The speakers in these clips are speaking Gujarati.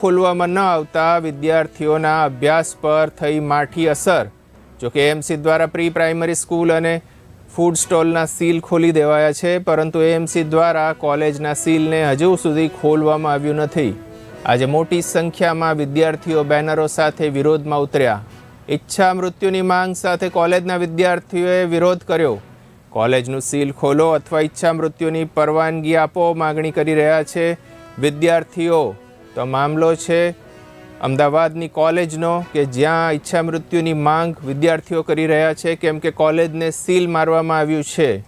ખોલવામાં ન આવતા વિદ્યાર્થીઓના અભ્યાસ પર થઈ માઠી અસર. જોકે એમસી દ્વારા પ્રી પ્રાઇમરી સ્કૂલ અને ફૂડ સ્ટોલના સીલ ખોલી દેવાયા છે, પરંતુ એએમસી દ્વારા કોલેજના સીલને હજુ સુધી ખોલવામાં આવ્યું નથી. આજે મોટી સંખ્યામાં વિદ્યાર્થીઓ બેનરો સાથે વિરોધમાં ઉતર્યા. ઈચ્છા મૃત્યુની માંગ સાથે કોલેજના વિદ્યાર્થીઓએ વિરોધ કર્યો. કોલેજનું સીલ ખોલો અથવા ઈચ્છા મૃત્યુની પરવાનગી આપો માગણી કરી રહ્યા છે વિદ્યાર્થીઓ. તો મામલો છે અમદાવાદની કોલેજનો કે જ્યાં ઈચ્છા મૃત્યુની માંગ વિદ્યાર્થીઓ કરી રહ્યા છે, કેમ કે કોલેજને સીલ મારવામાં આવ્યું છે.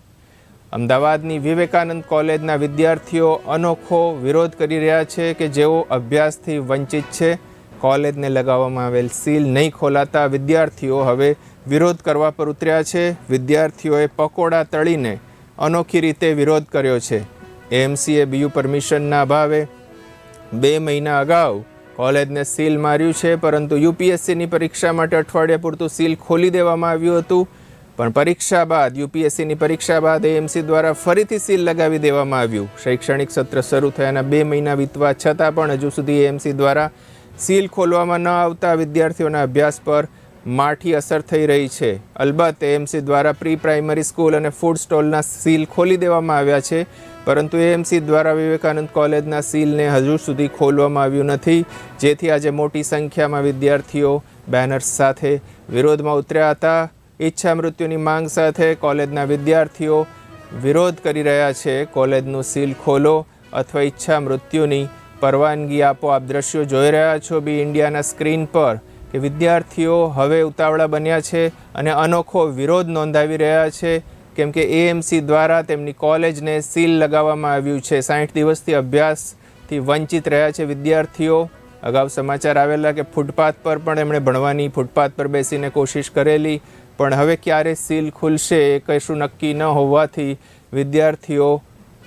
અમદાવાદની વિવેકાનંદ કોલેજના વિદ્યાર્થીઓ અનોખો વિરોધ કરી રહ્યા છે કે જેઓ અભ્યાસથી વંચિત છે. કોલેજને લગાવવામાં આવેલ સીલ નહીં ખોલાતા વિદ્યાર્થીઓ હવે વિરોધ કરવા પર ઉતર્યા છે. વિદ્યાર્થીઓએ પકોડા તળીને અનોખી રીતે વિરોધ કર્યો છે. એએમસીએ બીયુ પરમિશનના અભાવે બે મહિના અગાઉ કોલેજને સીલ માર્યું છે, પરંતુ યુપીએસસીની પરીક્ષા માટે અઠવાડિયા પૂરતું સીલ ખોલી દેવામાં આવ્યું હતું. પણ પરીક્ષા બાદ, યુપીએસસીની પરીક્ષા બાદ એએમસી દ્વારા ફરીથી સીલ લગાવી દેવામાં આવ્યું. શૈક્ષણિક સત્ર શરૂ થયાના બે મહિના વીતવા છતાં પણ હજુ સુધી એએમસી દ્વારા સીલ ખોલવામાં ન આવતા વિદ્યાર્થીઓના અભ્યાસ પર માઠી અસર થઈ રહી છે. અલબત્ત એએમસી દ્વારા પ્રી પ્રાઇમરી સ્કૂલ અને ફૂડ સ્ટોલના સીલ ખોલી દેવામાં આવ્યા છે, પરંતુ એએમસી દ્વારા વિવેકાનંદ કોલેજના સીલને હજુ સુધી ખોલવામાં આવ્યું નથી, જેથી આજે મોટી સંખ્યામાં વિદ્યાર્થીઓ બેનર્સ સાથે વિરોધમાં ઉતર્યા હતા. ઈચ્છા મૃત્યુની માંગ સાથે કોલેજના વિદ્યાર્થીઓ વિરોધ કરી રહ્યા છે. કોલેજનું સીલ ખોલો અથવા ઈચ્છા મૃત્યુની પરવાનગી આપો આપ દ્રશ્યો જોઈ રહ્યા છો. બી ઇન્ડિયાના સ્ક્રીન પર કે વિદ્યાર્થીઓ હવે ઉતાવળા બન્યા છે અને અનોખો વિરોધ નોંધાવી રહ્યા છે, કેમ કે એએમસી દ્વારા તેમની કોલેજને સીલ લગાવવામાં આવ્યું છે. સાઠ દિવસથી અભ્યાસથી વંચિત રહ્યા છે વિદ્યાર્થીઓ. અગાઉ સમાચાર આવેલા કે ફૂટપાથ પર પણ એમણે ભણવાની ફૂટપાથ પર બેસીને કોશિશ કરેલી, પણ હવે ક્યારે સીલ ખુલશે એ કશું નક્કી ન હોવાથી વિદ્યાર્થીઓ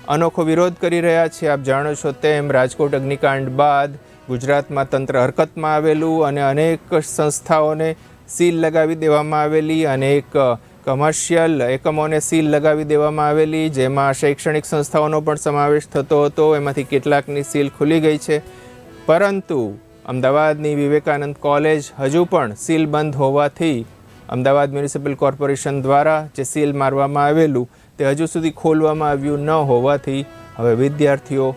અનોખો વિરોધ કરી રહ્યા છે. આપ જાણો છો તેમ રાજકોટ અગ્નિકાંડ બાદ ગુજરાતમાં તંત્ર હરકતમાં આવેલું અને અનેક સંસ્થાઓને સીલ લગાવી દેવામાં આવેલી, અનેક કમર્શિયલ એકમોને સીલ લગાવી દેવામાં આવેલી, જેમાં શૈક્ષણિક સંસ્થાઓનો પણ સમાવેશ થતો હતો. એમાંથી કેટલાકની સીલ ખુલી ગઈ છે. પરંતુ અમદાવાદની વિવેકાનંદ કોલેજ હજુ પણ સીલ બંધ હોવાથી અમદાવાદ મ્યુનિસિપલ કોર્પોરેશન દ્વારા જે સીલ મારવામાં આવેલું તે હજુ સુધી ખોલવામાં આવ્યું ન હોવાથી હવે વિદ્યાર્થીઓ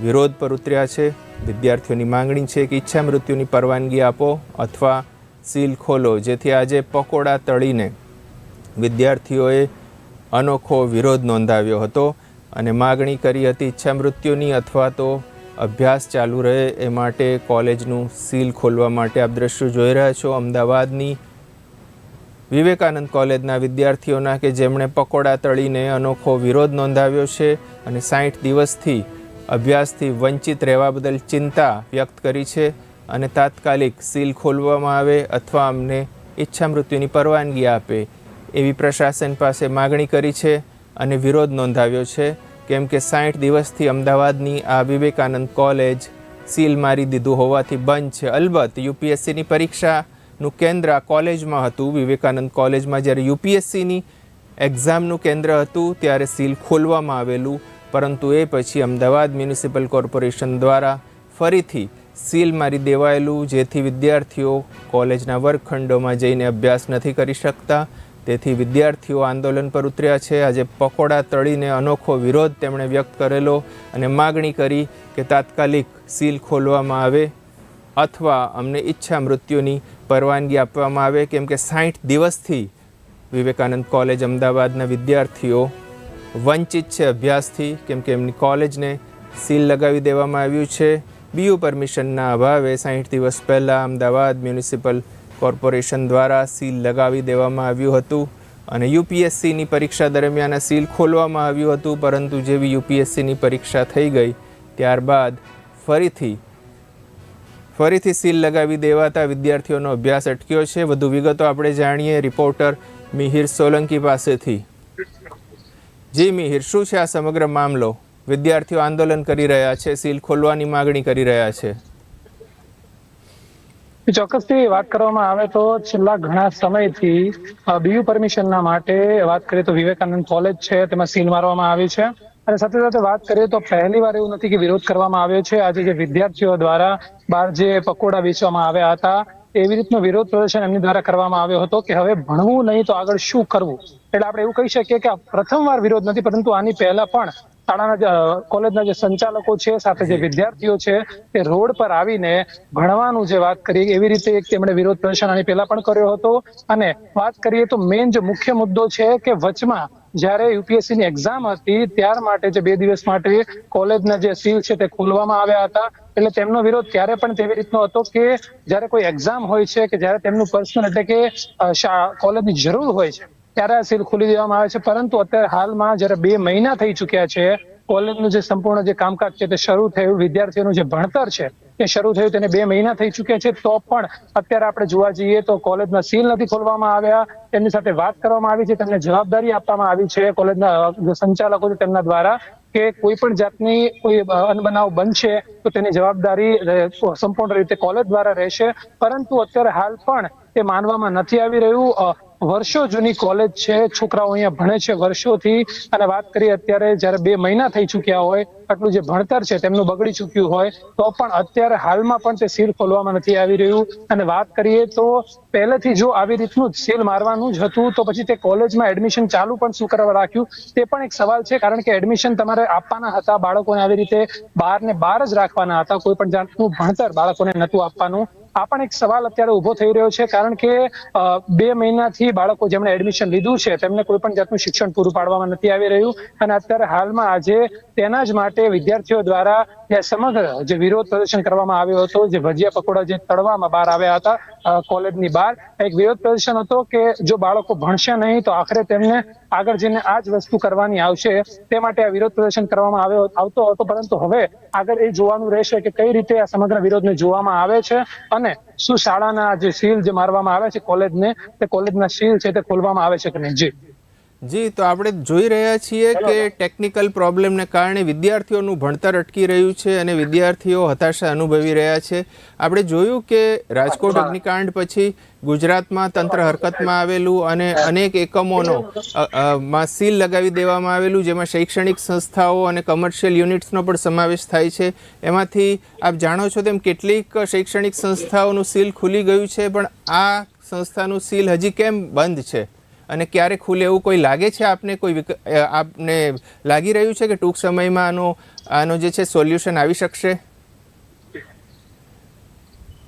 વિરોધ પર ઉતર્યા છે. વિદ્યાર્થીઓની માંગણી છે કે ઈચ્છા મૃત્યુની પરવાનગી આપો અથવા સીલ ખોલો, જેથી આજે પકોડા તળીને વિદ્યાર્થીઓએ અનોખો વિરોધ નોંધાવ્યો હતો અને માગણી કરી હતી ઈચ્છા મૃત્યુની અથવા તો અભ્યાસ ચાલુ રહે એ માટે કોલેજનું સીલ ખોલવા માટે. આપ દ્રશ્યો જોઈ રહ્યા છો અમદાવાદની વિવેકાનંદ કોલેજના વિદ્યાર્થીઓના કે જેમણે પકોડા તળીને અનોખો વિરોધ નોંધાવ્યો છે અને સાઠ દિવસથી અભ્યાસથી વંચિત રહેવા બદલ ચિંતા વ્યક્ત કરી છે અને તાત્કાલિક સીલ ખોલવામાં આવે અથવા અમને ઈચ્છા મૃત્યુની પરવાનગી આપે એવી પ્રશાસન પાસે માગણી કરી છે અને વિરોધ નોંધાવ્યો છે. કેમ કે સાઠ દિવસથી અમદાવાદની આ વિવેકાનંદ કોલેજ સીલ મારી દીધું હોવાથી બંધ છે. અલબત્ત યુપીએસસીની પરીક્ષાનું કેન્દ્ર આ કોલેજમાં હતું. વિવેકાનંદ કોલેજમાં જ્યારે યુપીએસસીની એક્ઝામનું કેન્દ્ર હતું ત્યારે સીલ ખોલવામાં આવેલું પરંતુ એ પછી અમદાવાદ મ્યુનિસિપલ કોર્પોરેશન દ્વારા ફરીથી સીલ મારી દેવાયેલું, જેથી વિદ્યાર્થીઓ કોલેજના વર્ગખંડોમાં જઈને અભ્યાસ નથી કરી શકતા. તેથી વિદ્યાર્થીઓ આંદોલન પર ઉતર્યા છે. આજે પકોડા તળીને અનોખો વિરોધ તેમણે વ્યક્ત કરેલો અને માગણી કરી કે તાત્કાલિક સીલ ખોલવામાં આવે અથવા અમને ઈચ્છા મૃત્યુની પરવાનગી આપવામાં આવે. કેમ કે સાઠ દિવસથી વિવેકાનંદ કોલેજ અમદાવાદના વિદ્યાર્થીઓ વંચિત છે અભ્યાસથી, કેમ કે એમની કોલેજને સીલ લગાવી દેવામાં આવ્યું છે. બીયુ પરમિશનના અભાવે સાઠ દિવસ પહેલાં અમદાવાદ મ્યુનિસિપલ કોર્પોરેશન દ્વારા સીલ લગાવી દેવામાં આવ્યું હતું અને યુપીએસસીની પરીક્ષા દરમિયાન સીલ ખોલવામાં આવ્યું હતું, પરંતુ જેવી યુપીએસસીની પરીક્ષા થઈ ગઈ, ત્યારબાદ ફરીથી ફરીથી સીલ લગાવી દેવાતા વિદ્યાર્થીઓનો અભ્યાસ અટક્યો છે. વધુ વિગતો આપણે જાણીએ. રિપોર્ટર મિહિર સોલંકી પાસેથી. જી મિહિર, શું છે આ સમગ્ર મામલો? વિદ્યાર્થીઓ આંદોલન કરી રહ્યા છે, સીલ ખોલવાની માગણી કરી રહ્યા છે. ચોક્કસથી વાત કરવામાં આવે તો છેલ્લા ઘણા સમયથી બીયુ પરમિશનના માટે વાત કરીએ તો વિવેકાનંદ કોલેજ છે, તેમાં સીલ મારવામાં આવી છે. અને સાથે સાથે વાત કરીએ તો પહેલી વાર એવું નથી કે વિરોધ કરવામાં આવ્યો છે. આજે જે વિદ્યાર્થીઓ દ્વારા બહાર જે પકોડા વેચવામાં આવ્યા હતા એવી રીતનો વિરોધ પ્રદર્શન એમની દ્વારા કરવામાં આવ્યો હતો કે હવે ભણવું નહીં તો આગળ શું કરવું? એટલે આપણે એવું કહી શકીએ કે આ પ્રથમવાર વિરોધ નથી, પરંતુ આની પહેલા પણ શાળાના કોલેજના જે સંચાલકો છે, સાથે જે વિદ્યાર્થીઓ છે, તે રોડ પર આવીને ભણવાનું જે વાત કરી, એવી રીતે એક તેમણે વિરોધ પ્રદર્શન આની પહેલા પણ કર્યો હતો. અને વાત કરીએ તો મેઇન જે મુખ્ય મુદ્દો છે કે વચમાં જ્યારે યુપીએસસી ની એક્ઝામ હતી, ત્યાર માટે જે બે દિવસ માટે કોલેજના જે સીલ છે તે ખોલવામાં આવ્યા હતા. એટલે તેમનો વિરોધ ત્યારે પણ તેવી રીતનો હતો કે જ્યારે કોઈ એક્ઝામ હોય છે કે જ્યારે તેમનું પર્સનલ એટલે કે કોલેજની જરૂર હોય છે, ત્યારે આ સીલ ખોલી દેવામાં આવે છે. પરંતુ અત્યારે હાલમાં જ્યારે બે મહિના થઈ ચુક્યા છે કોલેજનું જે સંપૂર્ણ જે કામકાજ છે તે શરૂ થયું, વિદ્યાર્થીઓનું જે ભણતર છે તે શરૂ થયું, તેને બે મહિના થઈ ચુક્યા છે, તો પણ અત્યારે આપણે જોવા જઈએ તો કોલેજના સીલ નથી ખોલવામાં આવ્યા. તેમની સાથે વાત કરવામાં આવી છે, તેમને જવાબદારી આપવામાં આવી છે. કોલેજના સંચાલકો છે તેમના દ્વારા કે કોઈ પણ જાતની કોઈ અનબનાવ બનશે તો તેની જવાબદારી સંપૂર્ણ રીતે કોલેજ દ્વારા રહેશે. પરંતુ અત્યારે હાલ પણ તે માનવામાં નથી આવી રહ્યું. વર્ષો જૂની કોલેજ છે, છોકરાઓ અહીંયા ભણે છે વર્ષોથી. અને વાત કરીએ અત્યારે જ્યારે બે મહિના થઈ ચુક્યા હોય આટલું જે ભણતર છે, તેમનું બગડી ચુક્યું હોય, તો પણ અત્યારે હાલમાં પણ તે સીલ ખોલવામાં નથી આવી રહ્યું. અને વાત કરીએ તો પહેલેથી જો આવી રીતનું જ સીલ મારવાનું જ હતું, તો પછી તે કોલેજમાં એડમિશન ચાલુ પણ શું કરવા રાખ્યું? તે પણ એક સવાલ છે, કારણ કે એડમિશન તમારે આપવાના હતા, બાળકોને આવી રીતે બાર ને બાર જ રાખવાના હતા, કોઈ પણ જાતનું ભણતર બાળકોને નતું આપવાનું. આ પણ એક સવાલ અત્યારે ઊભો થઈ રહ્યો છે, કારણ કે બે મહિનાથી બાળકો જેમણે એડમિશન લીધું છે, તેમને કોઈ પણ જાતનું શિક્ષણ પૂરું પાડવામાં નથી આવી રહ્યું. અને અત્યારે હાલમાં આજે તેના જ માટે વિદ્યાર્થીઓ દ્વારા ત્યાં સમગ્ર જે વિરોધ પ્રદર્શન કરવામાં આવ્યો હતો, જે ભજીયા પકોડા જે તળવામાં બહાર આવ્યા હતા કોલેજની બહાર, એક વિરોધ પ્રદર્શન હતો કે જો બાળકો ભણશે નહીં તો આખરે તેમને આગળ જઈને આ જ વસ્તુ કરવાની આવશે, તે માટે આ વિરોધ પ્રદર્શન કરવામાં આવ્યો, આવતો હતો. પરંતુ હવે આગળ એ જોવાનું રહેશે કે કઈ રીતે આ સમગ્ર વિરોધને જોવામાં આવે છે અને શું શાળાના જે સીલ જે મારવામાં આવે છે કોલેજને, તે કોલેજના સીલ છે તે ખોલવામાં આવે છે કે નહીં? જી. જી તો આપણે જોઈ રહ્યા છીએ કે ટેકનિકલ પ્રોબ્લેમને કારણે વિદ્યાર્થીઓનું ભણતર અટકી રહ્યું છે અને વિદ્યાર્થીઓ હતાશા અનુભવી રહ્યા છે. આપણે જોયું કે રાજકોટ અગ્નિકાંડ પછી ગુજરાતમાં તંત્ર હરકતમાં આવેલું અને અનેક એકમોનો માં સીલ લગાવી દેવામાં આવેલું જેમાં શૈક્ષણિક સંસ્થાઓ અને કમર્શિયલ યુનિટ્સનો પણ સમાવેશ થાય છે. એમાંથી આપ જાણો છો તેમ કેટલીક શૈક્ષણિક સંસ્થાઓનું સીલ ખુલી ગયું છે પણ આ સંસ્થાનું સીલ હજી કેમ બંધ છે? અને ક્યારે ખુલે એવું કોઈ લાગે છે આપને? કોઈ આપને લાગી રહ્યું છે કે ટૂંક સમયમાં આનો આનો જે છે સોલ્યુશન આવી શકશે?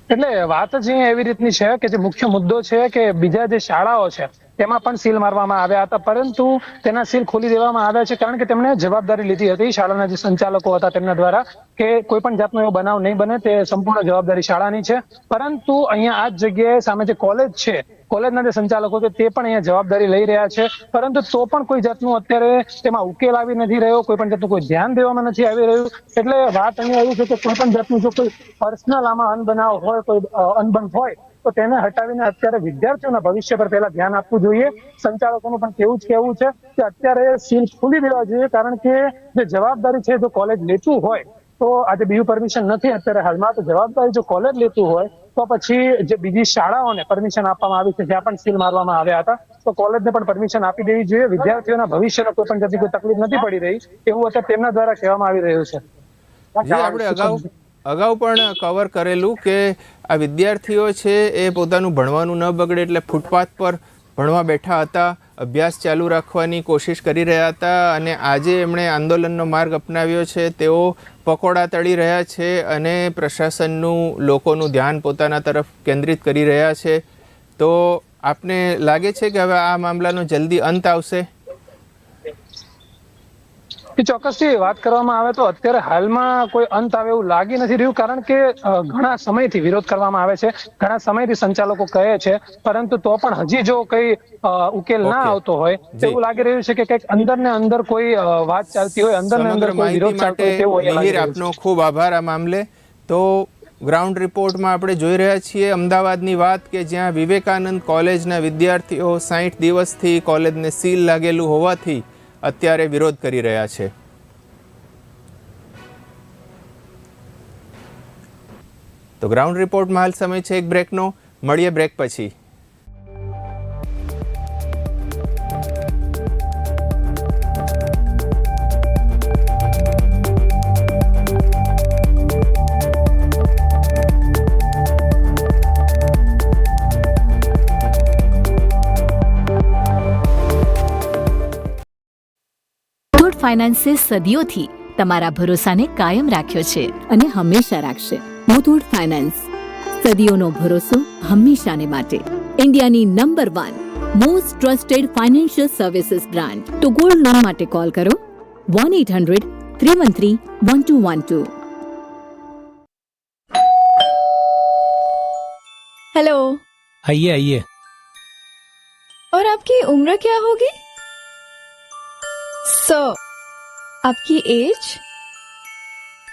એટલે વાત જ એવી રીતની છે કે જે મુખ્ય મુદ્દો છે કે બીજા જે શાળાઓ છે, તેમાં પણ સીલ મારવામાં આવ્યા હતા. પરંતુ તેના સીલ ખોલી દેવામાં આવ્યા છે કારણ કે તેમણે જવાબદારી લીધી હતી. શાળાના જે સંચાલકો હતા તેમના દ્વારા કે કોઈ પણ જાતનો એવો બનાવ નહીં બને. તે સંપૂર્ણ જવાબદારી શાળાની છે. પરંતુ અહીંયા આ જ જગ્યાએ સામે જે કોલેજ છે કોલેજના જે સંચાલકો છે તે પણ અહીંયા જવાબદારી લઈ રહ્યા છે. પરંતુ તો પણ કોઈ જાતનું અત્યારે તેમાં ઉકેલ આવી નથી રહ્યો, કોઈ પણ જાતનું કોઈ ધ્યાન દેવામાં નથી આવી રહ્યું. એટલે વાત અહીંયા એવી છે કે કોઈ પણ જાતનું જો કોઈ પર્સનલ આમાં અનબનાવ હોય, કોઈ અનબન હોય, તો તેને હટાવીને અત્યારે વિદ્યાર્થીઓના ભવિષ્ય પર પહેલા ધ્યાન આપવું જોઈએ. સંચાલકોનું પણ કેવું જ કેવું છે કે અત્યારે સીલ ખોલી દેવા જોઈએ, કારણ કે જે જવાબદારી છે જો કોલેજ લેતું હોય, તો આજે બીયુ પરમિશન નથી અત્યારે હાલમાં. તો જવાબદારી જો કોલેજ લેતું હોય તો પછી જે બીજી શાળાઓને પરમિશન આપવામાં આવી છે, જ્યાં પણ સીલ મારવામાં આવ્યા હતા, તો કોલેજને પણ પરમિશન આપી દેવી જોઈએ. વિદ્યાર્થીઓના ભવિષ્યનો કોઈ પણ જતી કોઈ તકલીફ નથી પડી રહી, એવું અત્યારે તેમના દ્વારા કહેવામાં આવી રહ્યું છે. આપણે અગાઉ અગાઉ પણ કવર કરેલું કે આ વિદ્યાર્થીઓ છે એ પોતાનું ભણવાનું ન બગડે એટલે ફૂટપાથ પર ભણવા બેઠા હતા. અભ્યાસ ચાલુ રાખવાની કોશિશ કરી રહ્યા હતા અને આજે એમણે આંદોલનનો માર્ગ અપનાવ્યો છે. તેઓ પકોડા તળી રહ્યા છે અને પ્રશાસનનું, લોકોનું ધ્યાન પોતાના તરફ કેન્દ્રિત કરી રહ્યા છે. તો આપને લાગે છે કે હવે આ મામલાનો જલ્દી અંત આવશે? એ ચોક્કસથી વાત કરવામાં આવે તો અત્યારે હાલમાં કોઈ અંત આવે એવું લાગી નથી રહ્યું કારણ કે ઘણા સમયથી વિરોધ કરવામાં આવે છે ઘણા સમયથી સંચાલકો કહે છે પરંતુ તો પણ હજી જો કઈ ઉકેલ ના આવતો હોય એવું લાગી રહ્યું છે કે કંઈક અંદર ને અંદર કોઈ વાત ચાલતી હોય અંદર ને અંદર કોઈ વિરોધ ચાલતો હોય તેવું મિહિર આપનો ખૂબ આભાર આ મામલે. તો ગ્રાઉન્ડ રિપોર્ટમાં આપણે જોઈ રહ્યા છીએ અમદાવાદની વાત કે જ્યાં વિવેકાનંદ કોલેજના વિદ્યાર્થીઓ સાહીઠ દિવસથી કોલેજને સીલ લાગેલું હોવાથી અત્યારે વિરોધ કરી રહ્યા છે. તો ગ્રાઉન્ડ રિપોર્ટમાં હાલ સમય છે એક બ્રેકનો. મળીએ બ્રેક પછી. ફાઇનાન્સે સદીઓથી તમારા ભરોસાને કાયમ રાખ્યો છે અને હંમેશા રાખશે મુથુટ ફાઇનાન્સ સદીઓનો ભરોસો હંમેશાને માટે ઇન્ડિયાની number one most trusted financial services brand તો ગોલ્ડ લોન માટે કોલ કરો one eight hundred three one three one two one two hello आइए आइए और आपकी उम्र क्या होगी सो आपकी एज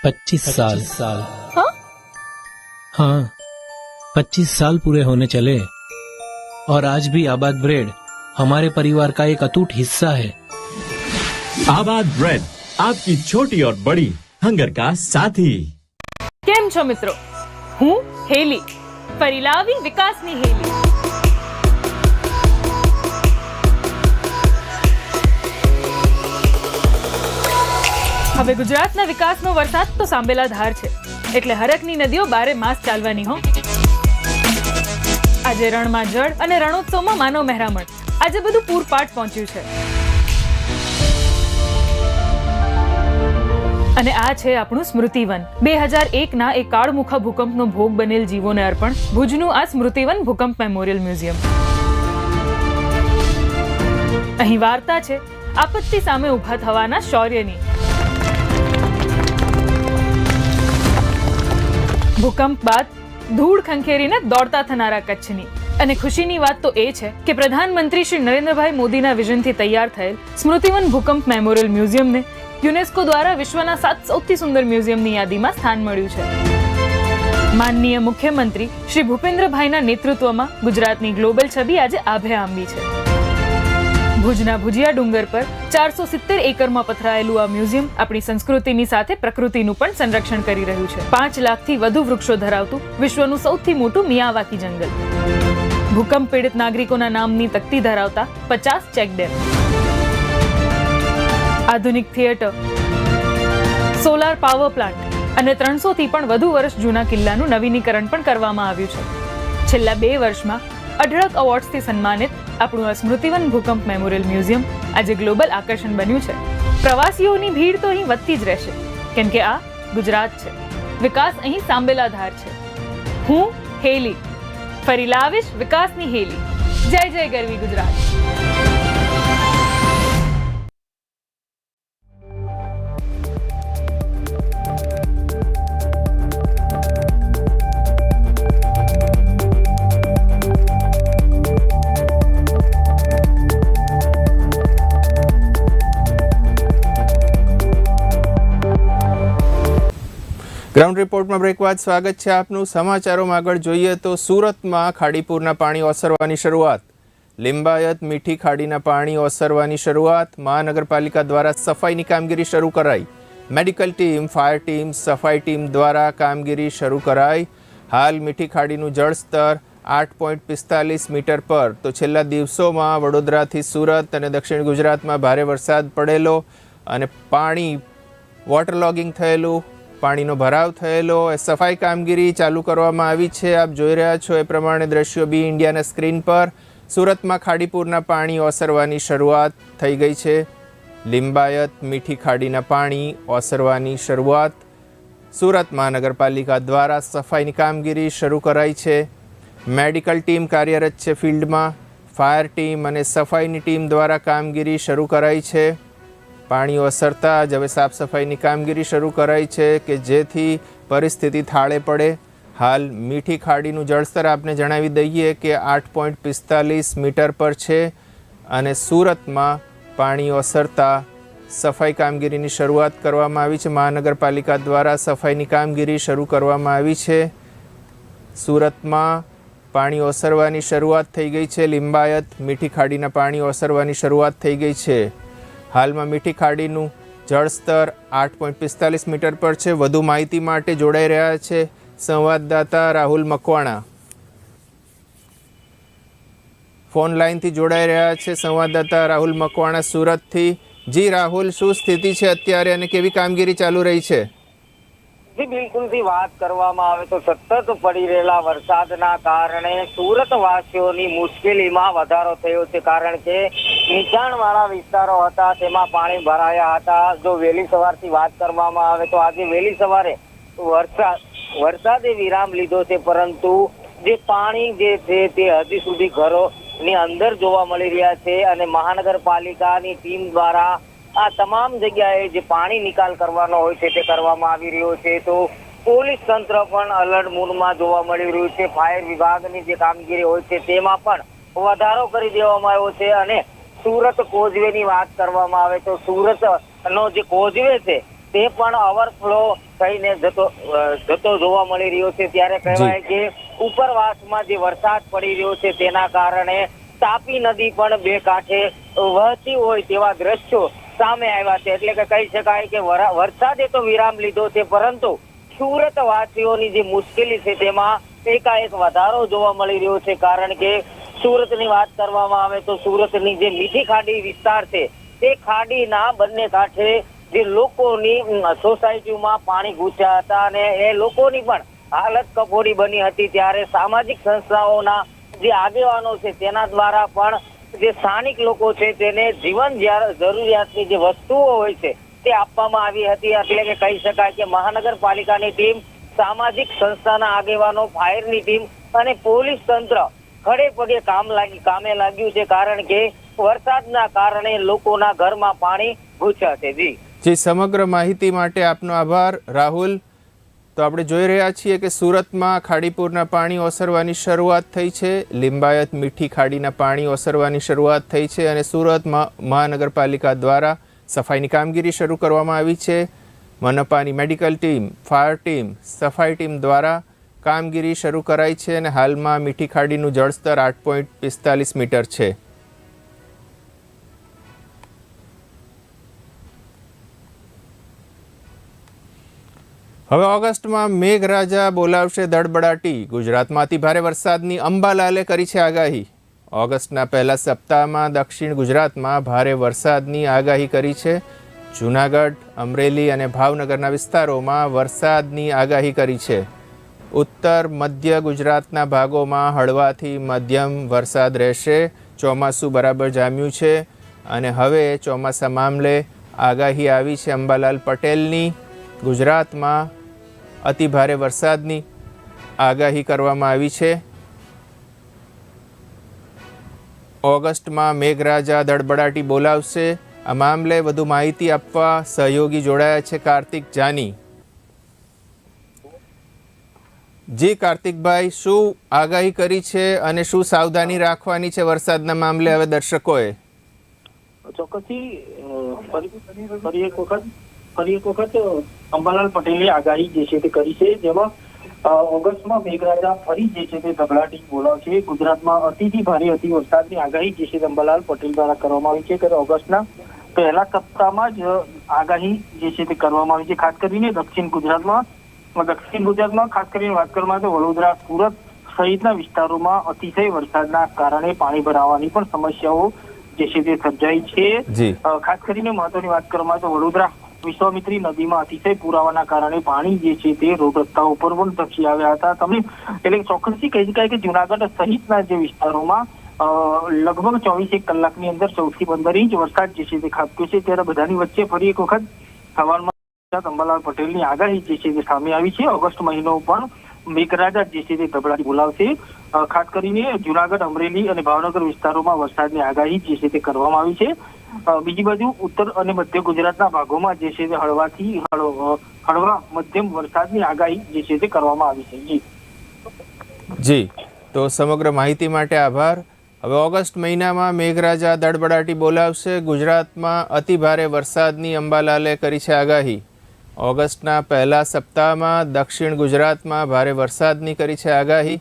पच्चीस साल साल हाँ? हाँ पच्चीस साल पूरे होने चले और आज भी आबाद ब्रेड हमारे परिवार का एक अटूट हिस्सा है आबाद ब्रेड आपकी छोटी और बड़ी हंगर का साथी કેમ છો મિત્રો હું હેલી ફરી લાવી વિકાસની હેલી હવે ગુજરાતના વિકાસનો વરસાદ તો સાંભેલા ધાર છે. એટલે હરકની નદીઓ બારે માસ ચાલવાની હો. આજે રણમાં જળ અને રણોત્સવમાં માનવ મહેરામણ. આજે બધું પૂરપાટ પહોંચ્યું છે. અને આ છે આપણું સ્મૃતિવન. બે હજાર એકના એક કાળમુખા ભૂકંપનો ભોગ બનેલ જીવોને અર્પણ. ભુજનું આ સ્મૃતિવન ભૂકંપ મેમોરિયલ મ્યુઝિયમ. અહીં વાર્તા છે. આપત્તિ સામે ઊભા થવાના શૌર્યની. ભૂકંપ બાદ ધૂળ ખંખેરીને દોડતા થનારા કચ્છની. અને ખુશીની વાત તો એ છે કે પ્રધાનમંત્રી શ્રી નરેન્દ્રભાઈ મોદીના વિઝનથી તૈયાર થયેલ સ્મૃતિવન ભૂકંપ મેમોરિયલ મ્યુઝિયમને યુનેસ્કો દ્વારા વિશ્વના સાત સૌથી સુંદર મ્યુઝિયમની યાદીમાં સ્થાન મળ્યું છે. માનનીય મુખ્યમંત્રી શ્રી ભૂપેન્દ્રભાઈના નેતૃત્વમાં ગુજરાતની ગ્લોબલ છબી આજે આભે આંબી છે. ભુજના ભુજિયા ડુંગર પર ચારસો સિત્તેર એકરમાં પથરાયેલું આ મ્યુઝિયમ આપણી સંસ્કૃતિની સાથે પ્રકૃતિનું પણ સંરક્ષણ કરી રહ્યું છે. પાંચ લાખથી વધુ વૃક્ષો ધરાવતું વિશ્વનું સૌથી મોટું મિયાવાકી જંગલ. ભૂકંપ પીડિત નાગરિકોના નામની તકતી ધરાવતા પચાસ ચેકડેમ આધુનિક થિયેટર, સોલાર પાવર પ્લાન્ટ અને ત્રણસોથી પણ વધુ વર્ષ જૂના કિલ્લાનું નવીનીકરણ પણ કરવામાં આવ્યું છે. છેલ્લા બે વર્ષમાં અઢળક એવોર્ડ્સથી સન્માનિત આપણું આ સ્મૃતિવન ભૂકંપ મેમોરિયલ મ્યુઝિયમ આજે ગ્લોબલ આકર્ષણ બન્યું છે. પ્રવાસીઓની ભીડ તો અહીં વધતી જ રહેશે, કેમ કે આ ગુજરાત છે. વિકાસ અહીં સાંભેલા ધાર છે. હું હેલી ફરી લાવીશ વિકાસની હેલી જય જય ગરવી ગુજરાત. ગ્રાઉન્ડ રિપોર્ટમાં બ્રેક બાદ સ્વાગત છે આપનું. સમાચારોમાં આગળ જોઈએ તો સુરતમાં ખાડીપુરના પાણી ઓસરવાની શરૂઆત. લિંબાયત, મીઠી ખાડીના પાણી ઓસરવાની શરૂઆત. મહાનગરપાલિકા દ્વારા સફાઈની કામગીરી શરૂ કરાઈ. મેડિકલ ટીમ, ફાયર ટીમ, સફાઈ ટીમ દ્વારા કામગીરી શરૂ કરાઈ. હાલ મીઠી ખાડીનું જળસ્તર આઠ પોઈન્ટ પિસ્તાલીસ મીટર પર. તો છેલ્લા દિવસોમાં વડોદરાથી સુરત અને દક્ષિણ ગુજરાતમાં ભારે વરસાદ પડેલો અને પાણી વોટર લોગિંગ થયેલું. પાણીનો ભરાવ થયેલો, એ સફાઈ કામગીરી ચાલુ કરવામાં આવી છે. આપ જોઈ રહ્યા છો એ પ્રમાણે દ્રશ્યો બી ઇન્ડિયાના સ્ક્રીન પર. સુરતમાં ખાડીપુરના પાણી ઓસરવાની શરૂઆત થઈ ગઈ છે. લિંબાયત, મીઠી ખાડીના પાણી ઓસરવાની શરૂઆત. સુરત મહાનગરપાલિકા દ્વારા સફાઈની કામગીરી શરૂ કરાઈ છે. મેડિકલ ટીમ કાર્યરત છે ફિલ્ડમાં. ફાયર ટીમ અને સફાઈની ટીમ દ્વારા કામગીરી શરૂ કરાઈ છે. પાણી ઓસરતા જ હવે સાફ સફાઈની કામગીરી શરૂ કરાઈ છે કે જેથી પરિસ્થિતિ થાળે પડે. હાલ મીઠી ખાડીનું જળસ્તર આપને જણાવી દઈએ કે આઠ પોઈન્ટ પિસ્તાલીસ મીટર પર છે અને સુરતમાં પાણી ઓસરતા સફાઈ કામગીરીની શરૂઆત કરવામાં આવી છે. મહાનગરપાલિકા દ્વારા સફાઈની કામગીરી શરૂ કરવામાં આવી છે. સુરતમાં પાણી ઓસરવાની શરૂઆત થઈ ગઈ છે. લિંબાયત મીઠી ખાડીના પાણી ઓસરવાની શરૂઆત થઈ ગઈ છે. હાલમાં મીઠી ખાડીનું જળસ્તર આઠ પોઈન્ટ પિસ્તાલીસ મીટર પર છે. વધુ માહિતી માટે જોડાઈ રહ્યા છે સંવાદદાતા રાહુલ મકવાણા. ફોન લાઈનથી જોડાઈ રહ્યા છે સંવાદદાતા રાહુલ મકવાણા સુરતથી. જી રાહુલ, શું સ્થિતિ છે અત્યારે અને કેવી કામગીરી ચાલુ રહી છે? જે બિલકુલથી વાત કરવામાં આવે તો સતત પડી રહેલા વરસાદના કારણે સુરત વાસીઓની મુશ્કેલીમાં વધારો થયો છે. કારણ કે નીચાણવાળા વિસ્તારો હતા, તેમાં પાણી ભરાયા હતા. જો વહેલી સવારથી વાત કરવામાં આવે તો આજે વહેલી સવારે વરસાદ વરસાદે વિરામ લીધો છે. પરંતુ જે પાણી જે છે તે હજી સુધી ઘરોની અંદર જોવા મળી રહ્યા છે અને મહાનગરપાલિકાની ટીમ દ્વારા આ તમામ જગ્યાએ જે પાણી નિકાલ કરવાનો હોય છે તે કરવામાં આવી રહ્યો છે. તો પોલીસ તંત્ર પણ અલર્ટ મૂડમાં જોવા મળી રહ્યું છે. ફાયર વિભાગની જે કામગીરી હોય છે તેમાં પણ વધારો કરી દેવામાં આવ્યો છે અને સુરત કોઝવેની વાત કરવામાં આવે તો સુરત નો જે કોઝવે છે તે પણ ઓવરફ્લો થઈને જતો જતો જોવા મળી રહ્યો છે. ત્યારે કહેવાય કે ઉપરવાસમાં જે વરસાદ પડી રહ્યો છે તેના કારણે તાપી નદી પણ બે કાંઠે વહેતી હોય તેવા દ્રશ્યો સામે આવ્યા છે. એટલે કે કહી શકાય કે વરસાદે તો વિરામ લીધો છે, પરંતુ સુરત વાસીઓની જે મુશ્કેલી છે તેમાં એકાએક વધારો જોવા મળી રહ્યો છે. કારણ કે સુરતની વાત કરવામાં આવે તો સુરતની જે મીઠી ખાડી વિસ્તાર છે તે ખાડીના બંને કાંઠે જે લોકોની સોસાયટીમાં પાણી ઘૂસ્યા હતા અને એ લોકોની પણ હાલત કફોડી બની હતી. ત્યારે સામાજિક સંસ્થાઓના જે આગેવાનો છે તેના દ્વારા પણ જે સ્થાનિક લોકો છે, તેને જીવન જરૂરિયાતની જે વસ્તુઓ હોય છે, તે આપવામાં આવી હતી. એટલે કે કહી શકાય કે મહાનગરપાલિકાની ટીમ, સામાજિક સંસ્થાના આગેવાનો, ફાયરની ટીમ અને પોલીસ તંત્ર ખડે પગે કામ લાગી, કામે લાગ્યું છે. કારણ કે વરસાદના કારણે લોકોના ઘરમાં પાણી ઘૂસ્યા છે. જી. જી, સમગ્ર માહિતી માટે આપનો આભાર. રાહુલ તો આપણે જોઈ રહ્યા છીએ કે સુરતમાં ખાડીપુરના પાણી ઓસરવાની શરૂઆત થઈ છે. લિંબાયત મીઠી ખાડીના પાણી ઓસરવાની શરૂઆત થઈ છે અને સુરતમાં મહાનગરપાલિકા દ્વારા સફાઈની કામગીરી શરૂ કરવામાં આવી છે. મનપાની મેડિકલ ટીમ, ફાયર ટીમ, સફાઈ ટીમ દ્વારા કામગીરી શરૂ કરાઈ છે અને હાલમાં મીઠી ખાડીનું જળસ્તર આઠ પોઈન્ટ પિસ્તાલીસ મીટર છે. હવે ઓગસ્ટમાં મેઘરાજા બોલાવશે દડબડાટી ગુજરાતમાંથી ભારે વરસાદની અંબાલાલે કરી છે આગાહી. ઓગસ્ટના પહેલા સપ્તાહમાં દક્ષિણ ગુજરાતમાં ભારે વરસાદની આગાહી કરી છે. જૂનાગઢ, અમરેલી અને ભાવનગરના વિસ્તારોમાં વરસાદની આગાહી કરી છે. ઉત્તર, મધ્ય ગુજરાતના ભાગોમાં હળવાથી મધ્યમ વરસાદ રહેશે. ચોમાસું બરાબર જામ્યું છે અને હવે ચોમાસા મામલે આગાહી આવી છે અંબાલાલ પટેલની. ગુજરાતમાં અતિ ભારે વરસાદની આગાહી કરવામાં આવી છે. ઓગસ્ટમાં મેઘરાજા દડબડાટી બોલાવશે. આ મામલે વધુ માહિતી આપવા સહયોગી જોડાયા છે કાર્તિક જાની. જી કાર્તિકભાઈ, શું આગાહી કરી છે અને શું સાવધાની રાખવાની છે વરસાદના મામલે હવે દર્શકોએ? ચોક્કસથી ફરી એક વખત ફરી એક વખત અંબાલાલ પટેલે આગાહી જે છે તે કરી છે જેમાં ઓગસ્ટમાં મેઘરાજા ફરી જે છે તે ધબડાટી બોલાવશે. ગુજરાતમાં અતિથી ભારે અતિ વરસાદની આગાહી જે છે અંબાલાલ પટેલ દ્વારા કરવામાં આવી છે. ત્યારે ઓગસ્ટના પહેલા સપ્તાહમાં જ આગાહી જે છે તે કરવામાં આવી છે. ખાસ કરીને દક્ષિણ ગુજરાતમાં દક્ષિણ ગુજરાતમાં ખાસ કરીને વાત કરવામાં તો વડોદરા સુરત સહિતના વિસ્તારોમાં અતિશય વરસાદના કારણે પાણી ભરાવાની પણ સમસ્યાઓ જે છે તે સર્જાઈ છે. ખાસ કરીને મહત્વની વાત કરવામાં તો વડોદરા વિશ્વામિત્રી નદીમાં અતિશય પુરાવાના કારણે પાણી જે છે તે રોડ રસ્તા ઉપર પણ ધસી આવ્યા હતા. તમે એટલે ચોક્કસથી કહી શકાય કે જુનાગઢ સહિતના જે વિસ્તારોમાં લગભગ ચોવીસ એક કલાકની અંદર ચૌદથી પંદર ઇંચ વરસાદ જે છે તે ખાબક્યો છે. ત્યારે બધાની વચ્ચે ફરી એક વખત ગુજરાત અંબાલાલ પટેલની આગાહી જે છે તે સામે આવી છે. ઓગસ્ટ મહિનો પણ મેઘરાજા જે છે તે બોલાવશે ખાસ કરીને જુનાગઢ, અમરેલી અને ભાવનગર વિસ્તારોમાં વરસાદની આગાહી જે છે તે કરવામાં આવી છે. બીજી બાજુ ઉત્તર અને મધ્ય ગુજરાતના ભાગોમાં જે છે તે હળવાથી હળવ- મધ્યમ વરસાદની આગાહી જે છે તે કરવામાં આવી છે. જી. જી. તો સમગ્ર માહિતી માટે આભાર. હવે ઓગસ્ટ મહિનામાં મેઘરાજા દડબડાટી બોલાવશે. ગુજરાતમાં અતિ ભારે વરસાદની અંબાલાલે કરી છે આગાહી. ઓગસ્ટના પહેલા સપ્તાહમાં દક્ષિણ ગુજરાતમાં ભારે વરસાદની કરી છે આગાહી.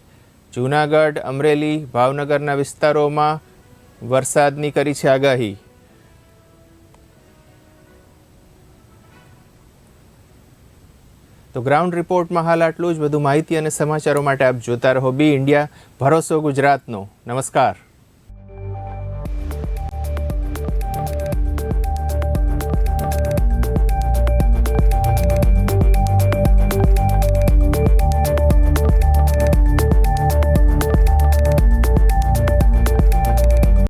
જૂનાગઢ, અમરેલી, ભાવનગરના વિસ્તારોમાં વરસાદની કરી છે આગાહી. તો ગ્રાઉન્ડ રિપોર્ટમાં હાલ આટલું જ. વધુ માહિતી અને સમાચારો માટે આપ જોતા રહો બી ઇન્ડિયા. ભરોસો ગુજરાતનો. નમસ્કાર.